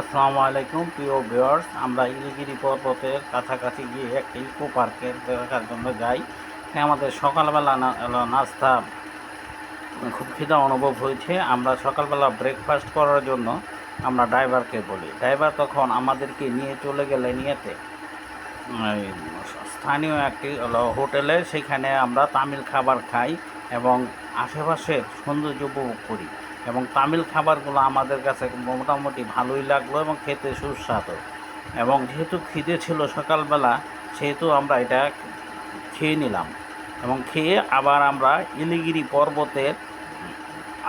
আসসালামু আলাইকুম, প্রিয় ভিউয়ার্স। আমরা ইলিগিরি পর্বতের কাছাকাছি গিয়ে একটি ইকো পার্কের দেখার জন্য যাই। আমাদের সকালবেলা নাস্তা। খুব খিদা অনুভব হয়েছে। আমরা সকালবেলা ব্রেকফাস্ট করার জন্য আমরা ড্রাইভারকে বলি, ড্রাইভার, তখন আমাদেরকে নিয়ে চলে গেলে নিয়েতে? স্থানীয় একটি হোটেলে, সেখানে আমরা তামিল খাবার খাই এবং আশেপাশের সৌন্দর্য উপভোগ করি। এবং তামিল খাবারগুলো আমাদের কাছে মোটামুটি ভালোই লাগল এবং খেতে সুস্বাদু। এবং যেহেতু খিদে ছিল সকালবেলা, সেহেতু আমরা এটা খেয়ে নিলাম। এবং খেয়ে আবার আমরা ইলিগিরি পর্বতের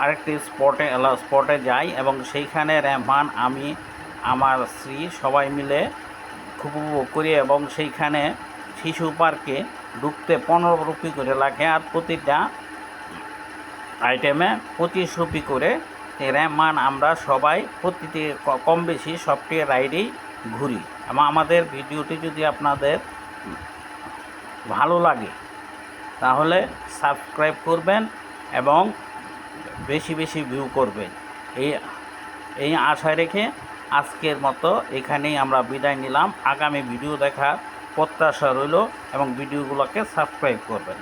আরেকটি স্পটে স্পটে যাই এবং সেইখানে রেহমান, আমি, আমার স্ত্রী সবাই মিলে খুব উপভোগ করি এবং সেইখানে শিশু পার্কে ঢুকতে পনেরো রুপি করে লাগে আর প্রতিটা আইটেমে পঁচিশ রুপি করে রেহমান আমরা সবাই প্রতিটি কম বেশি সবটি রাইডেই ঘুরি। এবং আমাদের ভিডিওটি যদি আপনাদের ভালো লাগে, তাহলে সাবস্ক্রাইব করবেন এবং বেশি বেশি ভিউ করবেন। এই এই আশায় রেখে আজকের মতো এখানেই আমরা বিদায় নিলাম। আগামী ভিডিও দেখার প্রত্যাশা রইল এবং ভিডিওগুলোকে সাবস্ক্রাইব করবেন।